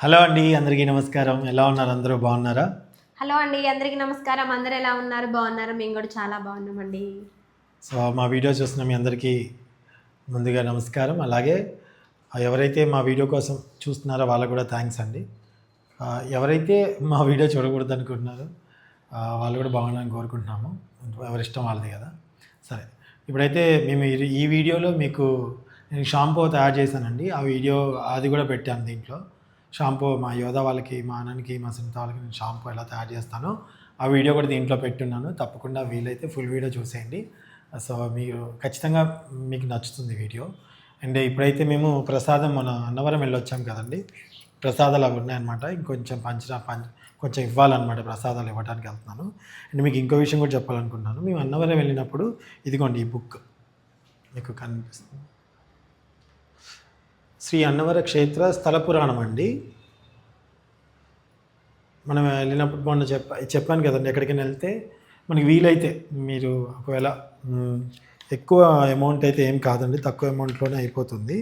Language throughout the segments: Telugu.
హలో అండి అందరికీ నమస్కారం. ఎలా ఉన్నారు? అందరూ బాగున్నారా? హలో అండి అందరికీ నమస్కారం. అందరు ఎలా ఉన్నారు? బాగున్నారు? మేము కూడా చాలా బాగున్నామండి. సో మా వీడియో చూస్తున్న మీ అందరికీ ముందుగా నమస్కారం. అలాగే ఎవరైతే మా వీడియో కోసం చూస్తున్నారో వాళ్ళకు కూడా థ్యాంక్స్ అండి. ఎవరైతే మా వీడియో చూడకూడదు అనుకుంటున్నారో వాళ్ళు కూడా బాగుండాలని కోరుకుంటున్నాము. ఎవరిష్టం వాళ్ళది కదా. సరే. ఇప్పుడైతే మేము ఈ వీడియోలో మీకు నేను షాంపూ తయారు చేశానండి. ఆ వీడియో అది కూడా పెట్టాను దీంట్లో. షాంపూ మా యోధ వాళ్ళకి మా అన్నకి మా సునీత వాళ్ళకి నేను షాంపూ ఎలా తయారు చేస్తానో ఆ వీడియో కూడా దీంట్లో పెట్టున్నాను. తప్పకుండా వీలైతే ఫుల్ వీడియో చూసేయండి. సో మీరు ఖచ్చితంగా మీకు నచ్చుతుంది వీడియో. అండ్ ఇప్పుడైతే మేము ప్రసాదం మన అన్నవరం వెళ్ళొచ్చాం కదండి. ప్రసాదాలు అవి ఉన్నాయన్నమాట. ఇంకొంచెం పంచ పంచ కొంచెం ఇవ్వాలన్నమాట ప్రసాదాలు ఇవ్వడానికి వెళ్తున్నాను. అండ్ మీకు ఇంకో విషయం కూడా చెప్పాలనుకుంటున్నాను. మేము అన్నవరం వెళ్ళినప్పుడు ఇదిగోండి ఈ బుక్. మీకు కనిపిస్తుంది. శ్రీ అన్నవర క్షేత్ర స్థల పురాణం అండి. మనం వెళ్ళినప్పుడు మొన్న చెప్ప చెప్పాను కదండి ఎక్కడికైనా వెళ్తే మనకి వీలైతే మీరు ఒకవేళ ఎక్కువ అమౌంట్ అయితే ఏం కాదండి తక్కువ అమౌంట్లోనే అయిపోతుంది.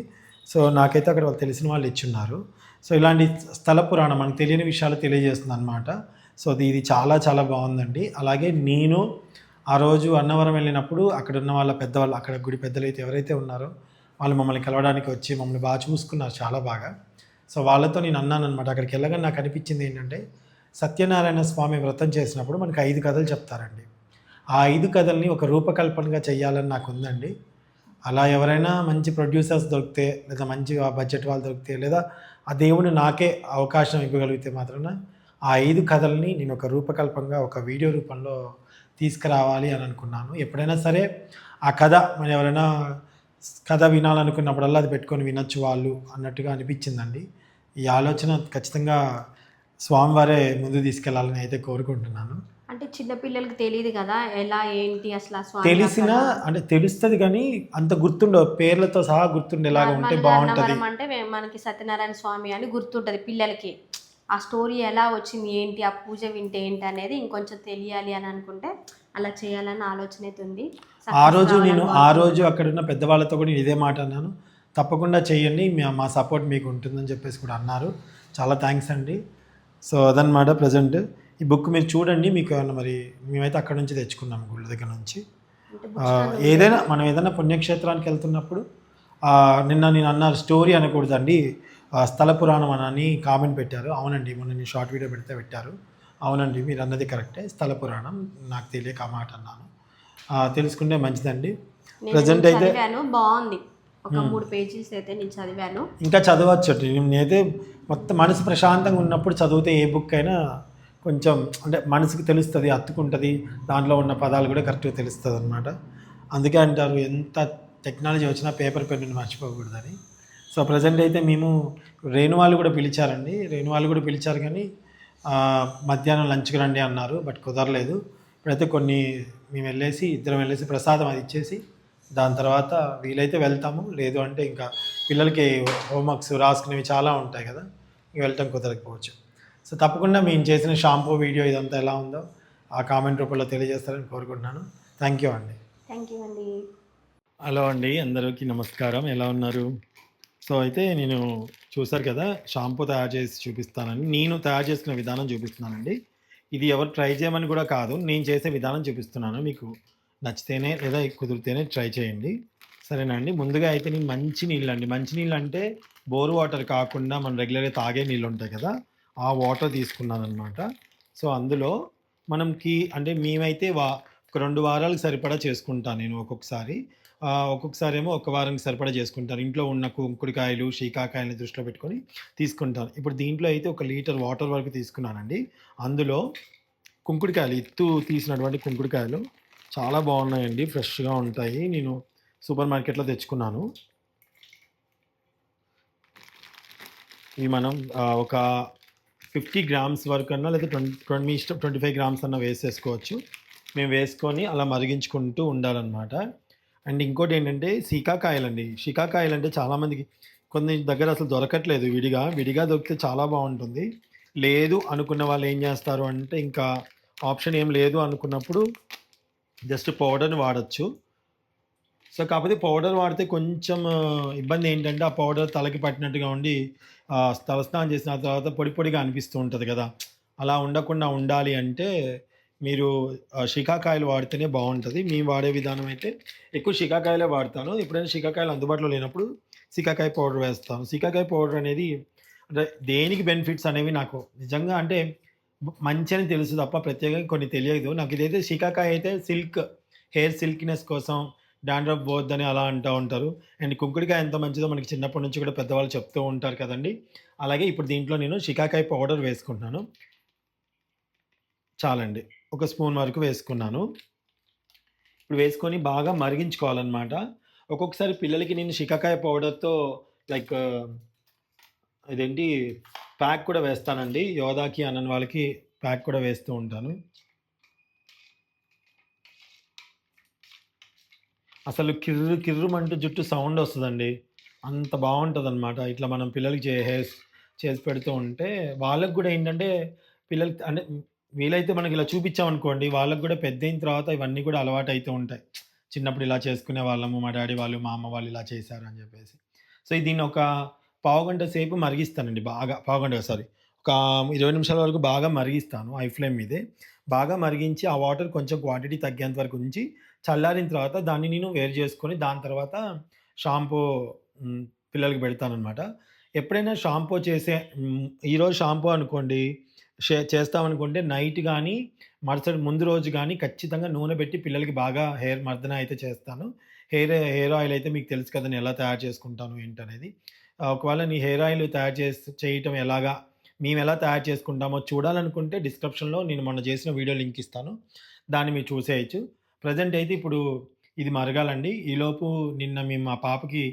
సో నాకైతే అక్కడ వాళ్ళు తెలిసిన వాళ్ళు ఇచ్చున్నారు. సో ఇలాంటి స్థల పురాణం మనకు తెలియని విషయాలు తెలియజేస్తుంది అనమాట సో అది ఇది చాలా చాలా బాగుందండి. అలాగే నేను ఆ రోజు అన్నవరం వెళ్ళినప్పుడు అక్కడ ఉన్న వాళ్ళ పెద్దవాళ్ళు అక్కడ గుడి పెద్దలు అయితే ఎవరైతే ఉన్నారో వాళ్ళు మమ్మల్ని కలవడానికి వచ్చి మమ్మల్ని బాగా చూసుకున్నారు చాలా బాగా. సో వాళ్ళతో నేను అన్నాను అనమాట అక్కడికి వెళ్ళగానే నాకు అనిపించింది ఏంటంటే సత్యనారాయణ స్వామి వ్రతం చేసినప్పుడు మనకి ఐదు కథలు చెప్తారండి. ఆ ఐదు కథల్ని ఒక రూపకల్పనగా చేయాలని నాకు ఉందండి. అలా ఎవరైనా మంచి ప్రొడ్యూసర్స్ దొరికితే లేదా మంచి బడ్జెట్ వాళ్ళు దొరికితే లేదా ఆ దేవుడు నాకే అవకాశం ఇవ్వగలిగితే మాత్రాన ఆ ఐదు కథల్ని నేను ఒక రూపకల్పంగా ఒక వీడియో రూపంలో తీసుకురావాలి అని అనుకున్నాను. ఎప్పుడైనా సరే ఆ కథ మనం ఎవరైనా కథ వినాలనుకున్నప్పుడల్లా అది పెట్టుకొని వినొచ్చు వాళ్ళు అన్నట్టుగా అనిపించిందండి. ఈ ఆలోచన ఖచ్చితంగా స్వామివారే ముందు తీసుకెళ్ళాలని అయితే కోరుకుంటున్నాను. అంటే చిన్న పిల్లలకి తెలియదు కదా ఎలా ఏంటి అసలు తెలిసిన అంటే తెలుస్తుంది కానీ అంత గుర్తుండవు. పేర్లతో సహా గుర్తుండేలాగా ఉంటే బాగుంటుంది. అంటే మనకి సత్యనారాయణ స్వామి అని గుర్తుంటది పిల్లలకి. ఆ స్టోరీ ఎలా వచ్చింది ఏంటి ఆ పూజ వింటే ఏంటి అనేది ఇంకొంచెం తెలియాలి అని అనుకుంటే అలా చేయాలని ఆలోచన అయితే ఉంది. ఆ రోజు నేను ఆ రోజు అక్కడ ఉన్న పెద్దవాళ్ళతో కూడా నేను ఇదే మాట అన్నాను. తప్పకుండా చేయండి మీ- సపోర్ట్ మీకు ఉంటుందని చెప్పేసి కూడా అన్నారు. చాలా థ్యాంక్స్ అండి. సో అదనమాట ప్రజెంట్. ఈ బుక్ మీరు చూడండి మీకు ఏమన్నా మరి మేమైతే అక్కడ నుంచి తెచ్చుకున్నాం గుళ్ళ దగ్గర నుంచి. ఏదైనా మనం ఏదైనా పుణ్యక్షేత్రానికి వెళ్తున్నప్పుడు నిన్న నేను అన్నారు స్టోరీ అనకూడదండి. స్థల పురాణం అని కామెంట్ పెట్టారు. అవునండి మొన్న నేను షార్ట్ వీడియో పెడితే పెట్టారు. అవునండి మీరు అన్నది కరెక్టే. స్థల పురాణం నాకు తెలియక ఆ మాట అన్నాను. తెలుసుకుంటే మంచిదండి. ప్రజెంట్ అయితే బాగుంది. ఒక మూడు పేజీస్ అయితే నేను చదివాను. ఇంకా చదవచ్చు నేనైతే మొత్తం మనసు ప్రశాంతంగా ఉన్నప్పుడు చదివితే ఏ బుక్ అయినా కొంచెం అంటే మనసుకు తెలుస్తుంది అత్తుకుంటుంది దాంట్లో ఉన్న పదాలు కూడా కరెక్ట్గా తెలుస్తుంది అనమాట అందుకే అంటారు ఎంత టెక్నాలజీ వచ్చినా పేపర్ పెన్నుని మర్చిపోకూడదని. సో ప్రజెంట్ అయితే మేము రేణు వాళ్ళు కూడా పిలిచారండి. రేణు వాళ్ళు కూడా పిలిచారు కానీ మధ్యాహ్నం లంచ్కి రండి అన్నారు బట్ కుదరలేదు. ఇప్పుడైతే కొన్ని మేము వెళ్ళేసి ఇద్దరం వెళ్ళేసి ప్రసాదం అది ఇచ్చేసి దాని తర్వాత వీలైతే వెళ్తాము. లేదు అంటే ఇంకా పిల్లలకి హోంవర్క్స్ రాసుకునేవి చాలా ఉంటాయి కదా ఇక వెళ్ళటం కుదరకపోవచ్చు సో తప్పకుండా మేము చేసిన షాంపూ వీడియో ఇదంతా ఎలా ఉందో ఆ కామెంట్ రూపంలో తెలియజేస్తారని కోరుకుంటున్నాను. థ్యాంక్ యూ అండి. థ్యాంక్ యూ అండి. హలో అండి అందరికీ నమస్కారం. ఎలా ఉన్నారు? సో అయితే నేను చూసారు కదా షాంపూ తయారు చేసి చూపిస్తానని నేను తయారు చేసుకునే విధానం చూపిస్తున్నానండి. ఇది ఎవరు ట్రై చేయమని కూడా కాదు. నేను చేసే విధానం చూపిస్తున్నాను. మీకు నచ్చితేనే లేదా కుదిరితేనే ట్రై చేయండి. సరేనండి ముందుగా అయితే నేను మంచి నీళ్ళు అండి. మంచి నీళ్ళు అంటే బోర్ వాటర్ కాకుండా మనం రెగ్యులర్గా తాగే నీళ్ళు ఉంటాయి కదా ఆ వాటర్ తీసుకున్నాను అనమాట సో అందులో మనకి అంటే మేమైతే వా ఒక రెండు వారాలకు సరిపడా చేసుకుంటాను నేను ఒక్కొక్కసారి. ఒక్కొక్కసారి ఏమో ఒక వారానికి సరిపడా చేసుకుంటారు. ఇంట్లో ఉన్న కుంకుడికాయలు శీకాకాయలని దృష్టిలో పెట్టుకొని తీసుకుంటాను ఇప్పుడు దీంట్లో అయితే ఒక లీటర్ వాటర్ వరకు తీసుకున్నానండి. అందులో కుంకుడికాయలు ఎత్తు తీసినటువంటి కుంకుడికాయలు చాలా బాగున్నాయండి. ఫ్రెష్గా ఉంటాయి. నేను సూపర్ మార్కెట్లో తెచ్చుకున్నాను. ఇవి మనం ఒక ఫిఫ్టీ గ్రామ్స్ వరకు అన్నా లేదా ట్వంటీ ట్వంటీ ఇష్టం ట్వంటీ ఫైవ్ గ్రామ్స్ అన్న వేసేసుకోవచ్చు. మేము వేసుకొని అలా మరిగించుకుంటూ ఉండాలన్నమాట. అండ్ ఇంకోటి ఏంటంటే సీకాకాయలండి. సీకాకాయలు అంటే చాలామందికి కొన్ని దగ్గర అసలు దొరకట్లేదు విడిగా. విడిగా దొరికితే చాలా బాగుంటుంది. లేదు అనుకున్న వాళ్ళు ఏం చేస్తారు అంటే ఇంకా ఆప్షన్ ఏం లేదు అనుకున్నప్పుడు జస్ట్ పౌడర్ని వాడచ్చు. సో కాకపోతే పౌడర్ వాడితే కొంచెం ఇబ్బంది ఏంటంటే ఆ పౌడర్ తలకి పట్టినట్టుగా ఉండి తలస్నానం చేసిన తర్వాత పొడి పొడిగా అనిపిస్తూ ఉంటుంది కదా. అలా ఉండకుండా ఉండాలి అంటే మీరు ఆ, షికాకాయలు వాడితేనే బాగుంటుంది. మేము వాడే విధానం అయితే ఎక్కువ శీకాకాయలే వాడతాను. ఎప్పుడైనా షికాకాయలు అందుబాటులో లేనప్పుడు సికాకాయ పౌడర్ వేస్తాను సికాకాయ పౌడర్ అనేది అంటే దేనికి బెనిఫిట్స్ అనేవి నాకు నిజంగా అంటే మంచి అని తెలుసు తప్ప ప్రత్యేకంగా కొన్ని తెలియదు. నాకు ఇదైతే శీకాకాయ అయితే సిల్క్ హెయిర్ సిల్క్నెస్ కోసం డాండ్రఫ్ పోద్దని అలా అంటూ ఉంటారు. అండ్ కుంకుడికాయ ఎంత మంచిదో మనకి చిన్నప్పటి నుంచి కూడా పెద్దవాళ్ళు చెప్తూ ఉంటారు కదండి. అలాగే ఇప్పుడు దీంట్లో నేను శీకాకాయ పౌడర్ వేసుకుంటున్నాను. చాలండి. ఒక స్పూన్ వరకు వేసుకున్నాను. ఇప్పుడు వేసుకొని బాగా మరిగించుకోవాలన్నమాట. ఒక్కొక్కసారి పిల్లలకి నేను షికాకాయ పౌడర్తో లైక్ ఇదేంటి ప్యాక్ కూడా వేస్తానండి. యోధాకి అన్న వాళ్ళకి ప్యాక్ కూడా వేస్తూ ఉంటాను. అసలు కిర్రు కిర్రుమంటూ జుట్టు సౌండ్ వస్తుందండి. అంత బాగుంటుంది అనమాట ఇట్లా మనం పిల్లలకి చే హెయిర్స్ చేసి పెడుతూ ఉంటే వాళ్ళకు కూడా ఏంటంటే పిల్లలకి అంటే వీలైతే మనకి ఇలా చూపించామనుకోండి వాళ్ళకి కూడా పెద్ద అయిన తర్వాత ఇవన్నీ కూడా అలవాటు అవుతూ ఉంటాయి. చిన్నప్పుడు ఇలా చేసుకునే వాళ్ళము మా డాడీ వాళ్ళు మా అమ్మ వాళ్ళు ఇలా చేశారు అని చెప్పేసి. సో దీన్ని ఒక పావుగంట సేపు మరిగిస్తానండి బాగా. పావుగంట సారీ ఒక ఇరవై నిమిషాల వరకు బాగా మరిగిస్తాను ఐ ఫ్లేమ్ మీదే. బాగా మరిగించి ఆ వాటర్ కొంచెం క్వాంటిటీ తగ్గేంత వరకు ఉంచి చల్లారిన తర్వాత దాన్ని నేను వేరు చేసుకొని దాని తర్వాత షాంపూ పిల్లలకి పెడతానమాట ఎప్పుడైనా షాంపూ చేసే ఈరోజు షాంపూ అనుకోండి షే చేస్తామనుకుంటే నైట్ కానీ మరుసటి ముందు రోజు కానీ ఖచ్చితంగా నూనె పెట్టి పిల్లలకి బాగా హెయిర్ మర్దన అయితే చేస్తాను. హెయిర్ హెయిర్ ఆయిల్ అయితే మీకు తెలుసు కదా నేను ఎలా తయారు చేసుకుంటాను ఏంటనేది. ఒకవేళ నీ హెయిర్ ఆయిల్ తయారు చేసి చేయటం ఎలాగా మేము ఎలా తయారు చేసుకుంటామో చూడాలనుకుంటే డిస్క్రిప్షన్లో నేను మొన్న చేసిన వీడియో లింక్ ఇస్తాను. దాన్ని మీరు చూసేయచ్చు. ప్రజెంట్ అయితే ఇప్పుడు ఇది మరగాలండి. ఈలోపు నిన్న మేము మా పాపకి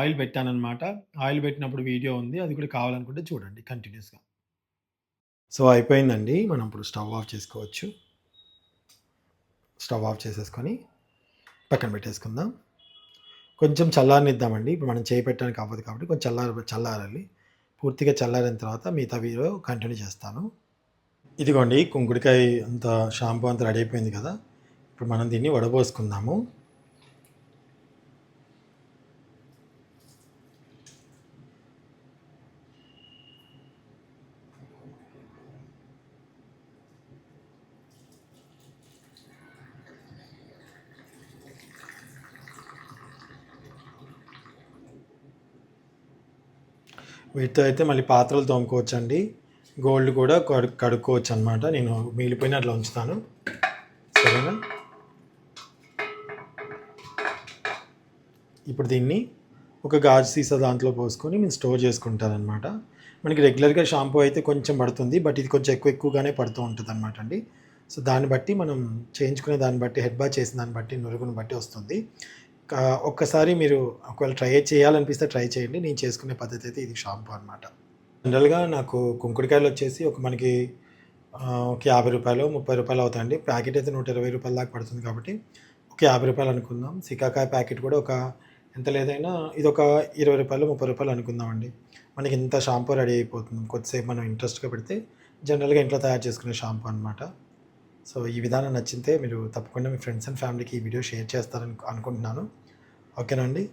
ఆయిల్ పెట్టానన్నమాట. ఆయిల్ పెట్టినప్పుడు వీడియో ఉంది. అది కూడా కావాలనుకుంటే చూడండి కంటిన్యూస్గా. సో అయిపోయిందండి. మనం ఇప్పుడు స్టవ్ ఆఫ్ చేసుకోవచ్చు. స్టవ్ ఆఫ్ చేసేసుకొని పక్కన పెట్టేసుకుందాం. కొంచెం చల్లారనిద్దామండి. ఇప్పుడు మనం చేయి పెట్టడానికి అవ్వదు కాబట్టి కొంచెం చల్లార చల్లారాలి. పూర్తిగా చల్లారిన తర్వాత మిగతా వీడియో కంటిన్యూ చేస్తాను. ఇదిగోండి కుంకుడికాయ అంత షాంపూ అంత రెడీ అయిపోయింది కదా. ఇప్పుడు మనం దీన్ని వడబోసుకుందాము. వీటితో అయితే మళ్ళీ పాత్రలు తోముకోవచ్చు అండి గోల్డ్ కూడా కడు కడుక్కోవచ్చు అనమాట నేను మిగిలిపోయిన అట్లా ఉంచుతాను. సరేనా? ఇప్పుడు దీన్ని ఒక గాజు సీసా దాంట్లో పోసుకొని నేను స్టోర్ చేసుకుంటానమాట మనకి రెగ్యులర్గా షాంపూ అయితే కొంచెం పడుతుంది. బట్ ఇది కొంచెం ఎక్కువ ఎక్కువగానే పడుతూ ఉంటుంది అనమాట అండి. సో దాన్ని బట్టి మనం చేయించుకునే దాన్ని బట్టి హెడ్ బా చేసిన దాన్ని బట్టి నురుగును బట్టి వస్తుంది. ఒక్కసారి మీరు ఒకవేళ ట్రై చేయాలనిపిస్తే ట్రై చేయండి. నేను చేసుకునే పద్ధతి అయితే ఇది షాంపూ అనమాట జనరల్గా నాకు కుంకుడికాయలు వచ్చేసి ఒక మనకి ఒక యాభై రూపాయలు ముప్పై రూపాయలు అవుతాయండి. ప్యాకెట్ అయితే నూట ఇరవై రూపాయల దాకా పడుతుంది కాబట్టి ఒక యాభై రూపాయలు అనుకుందాం. సికాకాయ ప్యాకెట్ కూడా ఒక ఎంత లేదైనా ఇది ఒక ఇరవై రూపాయలు ముప్పై రూపాయలు అనుకుందామండి. మనకి ఇంత షాంపూ రెడీ అయిపోతుంది. కొద్దిసేపు మనం ఇంట్రెస్ట్గా పెడితే జనరల్గా ఇంట్లో తయారు చేసుకునే షాంపూ అనమాట సో ఈ విధానం నచ్చితే మీరు తప్పకుండా మీ ఫ్రెండ్స్ అండ్ ఫ్యామిలీకి ఈ వీడియో షేర్ చేస్తారని అనుకుంటున్నాను. ఓకేనండి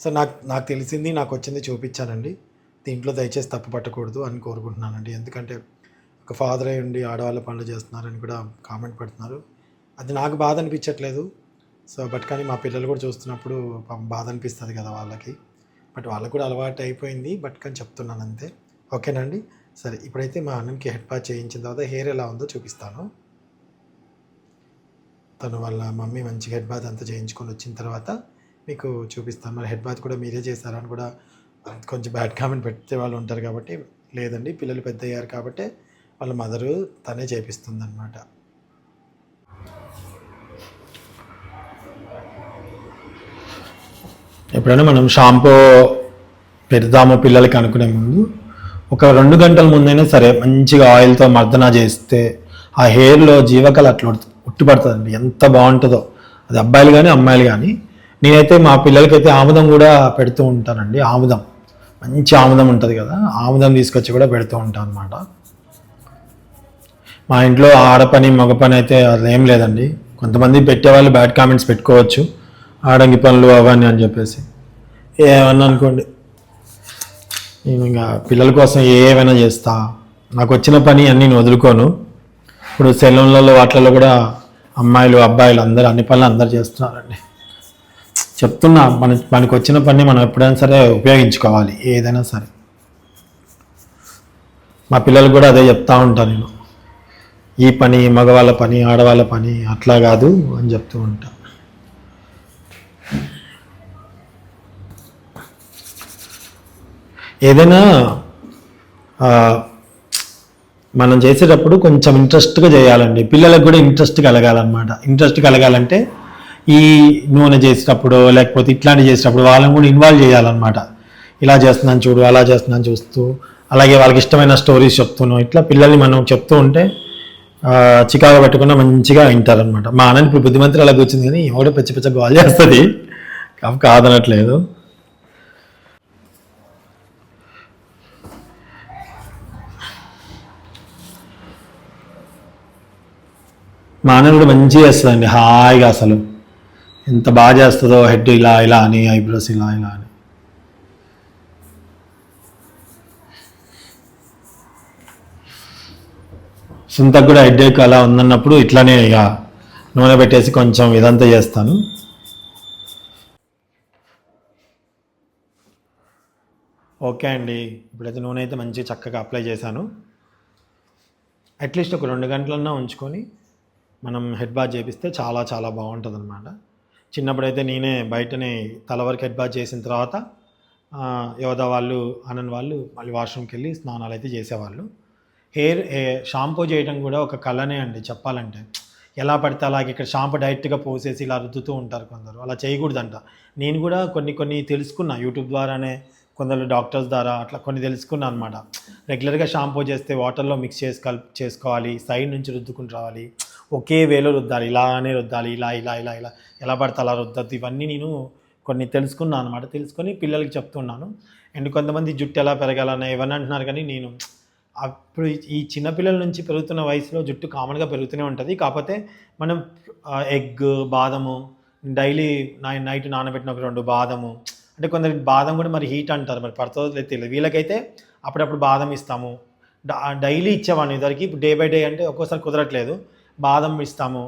సో నాకు నాకు తెలిసింది నాకు వచ్చింది చూపించానండి దీంట్లో దయచేసి తప్పు పట్టకూడదు అని కోరుకుంటున్నానండి. ఎందుకంటే ఒక ఫాదర్ అయి ఉండి ఆడవాళ్ళ పనులు చేస్తున్నారని కూడా కామెంట్ పెడుతున్నారు. అది నాకు బాధ అనిపించట్లేదు. సో బట్ కానీ మా పిల్లలు కూడా చూస్తున్నప్పుడు బాధ అనిపిస్తుంది కదా వాళ్ళకి. బట్ వాళ్ళకు కూడా అలవాటు అయిపోయింది. బట్ కానీ చెప్తున్నాను అంతే. ఓకేనండి సరే ఇప్పుడైతే మా అన్నంకి హెడ్ పా చేయించిన తర్వాత హెయిర్ ఎలా ఉందో చూపిస్తాను. తను వాళ్ళ మమ్మీ మంచి హెడ్ బాత్ అంతా చేయించుకొని వచ్చిన తర్వాత మీకు చూపిస్తాను. మరి హెడ్ బాత్ కూడా మీరే చేశారని కూడా కొంచెం బ్యాడ్ కామెంట్ పెట్టే వాళ్ళు ఉంటారు కాబట్టి లేదండి పిల్లలు పెద్ద అయ్యారు కాబట్టి వాళ్ళ మదరు తనే చేపిస్తుంది అనమాట ఎప్పుడైనా మనం షాంపూ పెడదాము పిల్లలకి అనుకునే ముందు ఒక రెండు గంటల ముందైనా సరే మంచిగా ఆయిల్తో మర్దన చేస్తే ఆ హెయిర్లో జీవకళ అట్లా ఉట్టిపడుతుందండి ఎంత బాగుంటుందో. అది అబ్బాయిలు కానీ అమ్మాయిలు కానీ నేనైతే మా పిల్లలకైతే ఆముదం కూడా పెడుతూ ఉంటానండి. ఆముదం. మంచి ఆముదం ఉంటుంది కదా. ఆముదం తీసుకొచ్చి కూడా పెడుతూ ఉంటాను అనమాట మా ఇంట్లో ఆడపని మగ పని అయితే అది ఏం లేదండి. కొంతమంది పెట్టేవాళ్ళు బ్యాడ్ కామెంట్స్ పెట్టుకోవచ్చు. ఆడంగి పనులు అవన్నీ అని చెప్పేసి. ఏమన్నా అనుకోండి. నేను ఇంకా పిల్లల కోసం ఏమైనా చేస్తా. నాకు వచ్చిన పని అన్నీ నేను వదులుకోను. ఇప్పుడు సెలూన్లలో వాటిలలో కూడా అమ్మాయిలు అబ్బాయిలు అందరూ అన్ని పనులు అందరు చేస్తున్నారండి. చెప్తున్నా మన మనకు వచ్చిన పని మనం ఎప్పుడైనా సరే ఉపయోగించుకోవాలి ఏదైనా సరే. మా పిల్లలు కూడా అదే చెప్తా ఉంటాను నేను. ఈ పని మగవాళ్ళ పని ఆడవాళ్ళ పని అట్లా కాదు అని చెప్తూ ఉంటా. ఏదైనా మనం చేసేటప్పుడు కొంచెం ఇంట్రెస్ట్గా చేయాలండి. పిల్లలకు కూడా ఇంట్రెస్ట్ కలగాలన్నమాట. ఇంట్రెస్ట్ కలగాలంటే ఈ నూనె చేసేటప్పుడు లేకపోతే ఇట్లాంటివి చేసేటప్పుడు వాళ్ళని కూడా ఇన్వాల్వ్ చేయాలన్నమాట. ఇలా చేస్తున్నాను చూడు అలా చేస్తున్నాను చూస్తూ అలాగే వాళ్ళకి ఇష్టమైన స్టోరీస్ చెప్తున్నాం ఇట్లా పిల్లల్ని మనం చెప్తూ ఉంటే చికాగా పెట్టకుండా మంచిగా వింటారనమాట మా ఆనంద్ ఇప్పుడు బుద్ధిమంతులు అలా కూర్చుంది కానీ ఎవడో పిచ్చి పిచ్చ గోల్ చేస్తుంది. కాదనట్లేదు. మా ఆనంద్ కూడా మంచిగా చేస్తుందండి హాయిగా అసలు. ఎంత బాగా చేస్తుందో హెడ్ ఇలా ఇలా అని ఐబ్రోస్ ఇలా ఇలా అని. సుంతకు కూడా హెడ్ అలా ఉందన్నప్పుడు ఇట్లానే ఇక నూనె పెట్టేసి కొంచెం ఇదంతా చేస్తాను. ఓకే అండి ఇప్పుడైతే నూనె అయితే మంచిగా చక్కగా అప్లై చేశాను. అట్లీస్ట్ ఒక రెండు గంటలన్నా ఉంచుకొని మనం హెడ్ బాత్ చేపిస్తే చాలా చాలా బాగుంటుంది అనమాట చిన్నప్పుడైతే నేనే బయటనే తల వరకు హెడ్ బాత్ చేసిన తర్వాత యోధ వాళ్ళు ఆనంద్ వాళ్ళు మళ్ళీ వాష్రూమ్కి వెళ్ళి స్నానాలు అయితే చేసేవాళ్ళు. హెయిర్ షాంపూ చేయడం కూడా ఒక కళనే అండి చెప్పాలంటే. ఎలా పడితే అలాగే ఇక్కడ షాంపూ డైరెక్ట్గా పోసేసి ఇలా రుద్దుతూ ఉంటారు కొందరు. అలా చేయకూడదంట. నేను కూడా కొన్ని కొన్ని తెలుసుకున్నా. యూట్యూబ్ ద్వారానే కొందరు డాక్టర్స్ ద్వారా అట్లా కొన్ని తెలుసుకున్నా అనమాట రెగ్యులర్గా షాంపూ చేస్తే వాటర్లో మిక్స్ చేసి కలుపు చేసుకోవాలి. సైడ్ నుంచి రుద్దుకుని రావాలి. ఒకే వేలో రుద్దాలి ఇలానే రుద్దాలి ఇలా ఇలా ఇలా ఇలా ఎలా పడితే అలా రుద్దద్దు. ఇవన్నీ నేను కొన్ని తెలుసుకున్నాను అనమాట తెలుసుకొని పిల్లలకి చెప్తున్నాను. అండ్ కొంతమంది జుట్టు ఎలా పెరగాలని ఇవన్నీ అంటున్నారు కానీ నేను అప్పుడు ఈ- చిన్నపిల్లల నుంచి పెరుగుతున్న వయసులో జుట్టు కామన్గా పెరుగుతూనే ఉంటుంది. కాకపోతే మనం ఎగ్ బాదము డైలీ నై నైట్ నానబెట్టిన ఒక రెండు బాదము అంటే కొందరు బాదం కూడా మరి హీట్ అంటారు మరి పడుతుందో లేదు తెలియదు. వీళ్ళకైతే అప్పుడప్పుడు బాదం ఇస్తాము. డైలీ ఇచ్చేవాడిని ఇద్దరికి ఇప్పుడు డే బై డే అంటే ఒక్కోసారి కుదరట్లేదు. బాదం ఇస్తాము.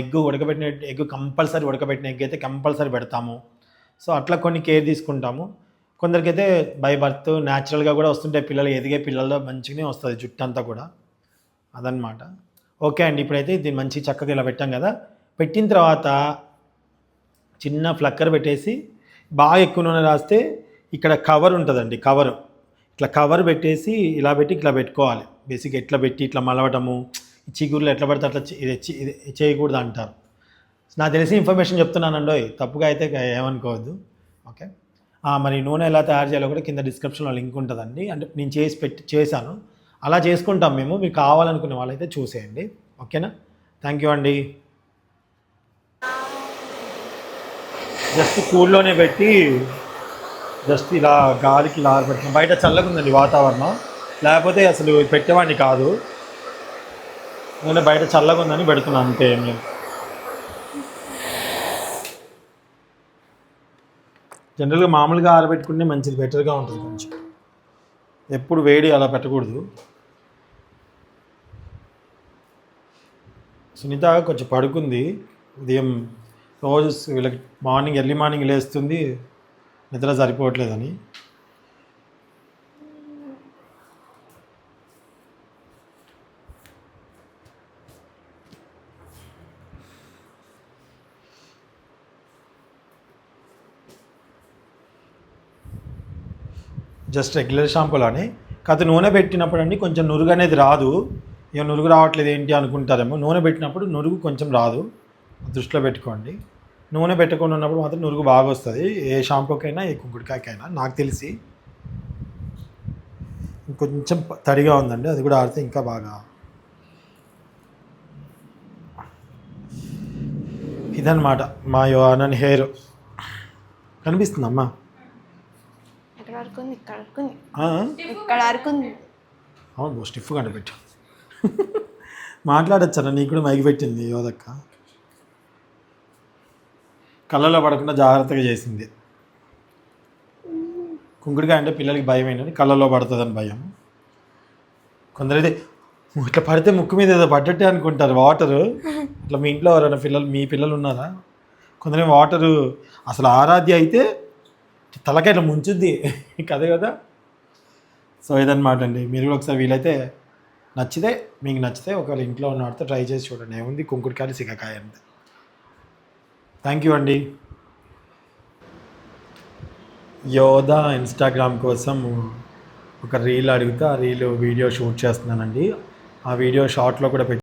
ఎగ్ ఉడకబెట్టిన ఎగ్ కంపల్సరీ ఉడకబెట్టిన ఎగ్ అయితే కంపల్సరీ పెడతాము. సో అట్లా కొన్ని కేర్ తీసుకుంటాము. కొందరికైతే బై బర్త్ న్యాచురల్గా కూడా వస్తుంటాయి పిల్లలు ఎదిగే పిల్లల్లో మంచిగానే వస్తుంది జుట్టు అంతా కూడా. అదనమాట ఓకే అండి ఇప్పుడైతే దీన్ని మంచి చక్కగా ఇలా పెట్టాం కదా. పెట్టిన తర్వాత చిన్న ఫ్లక్కర్ పెట్టేసి బాగా ఎక్కువ నూనె రాస్తే ఇక్కడ కవర్ ఉంటుందండి కవర్. ఇట్లా కవర్ పెట్టేసి ఇలా పెట్టి ఇట్లా పెట్టుకోవాలి. బేసిక్ ఎట్లా పెట్టి ఇట్లా మలవటము చిగురులు ఎట్లా పడితే అట్లా చే- ఇది ఇది చేయకూడదు అంటారు. నాకు తెలిసి ఇన్ఫర్మేషన్ చెప్తున్నానండో తప్పుగా అయితే ఏమనుకోవద్దు ఓకే? మరి నూనె ఎలా తయారు చేయాలో కూడా కింద డిస్క్రిప్షన్లో లింక్ ఉంటుందండి. అంటే నేను చేసి పెట్టి చేశాను. అలా చేసుకుంటాం మేము మీకు కావాలనుకునే వాళ్ళైతే చూసేయండి ఓకేనా? థ్యాంక్ యూ అండి. జస్ట్ కూల్లోనే పెట్టి జస్ట్ ఇలా గాలికి ఇలా పెట్టిన బయట చల్లగా ఉందండి వాతావరణం. లేకపోతే అసలు పెట్టేవాడిని కాదు. ఎందుకంటే బయట చల్లగా ఉందని పెడుతున్నాను అంతే మేము జనరల్గా మామూలుగా ఆరబెట్టుకుంటే మంచిది బెటర్గా ఉంటుంది కొంచెం. ఎప్పుడు వేడి అలా పెట్టకూడదు. సునీత కొంచెం పడుకుంది. ఉదయం రోజు వీళ్ళకి మార్నింగ్ ఎర్లీ మార్నింగ్ లేస్తుంది. నిద్ర సరిపోవట్లేదని. జస్ట్ రెగ్యులర్ షాంపూలని కాకపోతే నూనె పెట్టినప్పుడు అండి కొంచెం నురుగు అనేది రాదు. ఇక నురుగు రావట్లేదు ఏంటి అనుకుంటారేమో. నూనె పెట్టినప్పుడు నురుగు కొంచెం రాదు. దృష్టిలో పెట్టుకోండి. నూనె పెట్టకుండా ఉన్నప్పుడు మాత్రం నురుగు బాగా వస్తుంది. ఏ షాంపూకైనా ఏ కుంకుడుకాయకైనా నాకు తెలిసి. కొంచెం తడిగా ఉందండి. అది కూడా ఆడితే ఇంకా బాగా. ఇదన్నమాట మా యోనన్ హెయిర్. కనిపిస్తుందమ్మా? ఉంది ఇక్కడ ఆ? ఇక్కడ వరకు ఉంది అవును స్టిఫ్ కనిపెట్టు మాట్లాడచ్చారా నీకు కూడా మైకి పెట్టింది యోదక్క కళ్ళలో పడకుండా జాగ్రత్తగా చేసింది. కుంకుడుకాయ అంటే పిల్లలకి భయం ఏంటంటే కళ్ళలో పడుతుందని భయం. కొందరైతే ఇట్లా పడితే ముక్కు మీద ఏదో పడ్డట్టే అనుకుంటారు వాటరు. ఇట్లా మీ ఇంట్లో ఎవరైనా పిల్లలు మీ పిల్లలు ఉన్నారా? కొందరేమో వాటరు అసలు ఆరాధ్య అయితే తలకాయ ఇట్లా ముంచుద్ది. కదే కదా? సో ఇదన్నమాట అండి మీరు కూడా ఒకసారి వీలైతే నచ్చితే మీకు నచ్చితే ఒకవేళ ఇంట్లో ఉన్నవాడితో ట్రై చేసి చూడండి. ఏముంది? కుంకుడుకాయలు సిగకాయ అంతే. థ్యాంక్ యూ అండి. యోధా ఇన్స్టాగ్రామ్ కోసం ఒక రీల్ అడిగితే ఆ రీల్ వీడియో షూట్ చేస్తున్నానండి. ఆ వీడియో షార్ట్లో కూడా పెట్టి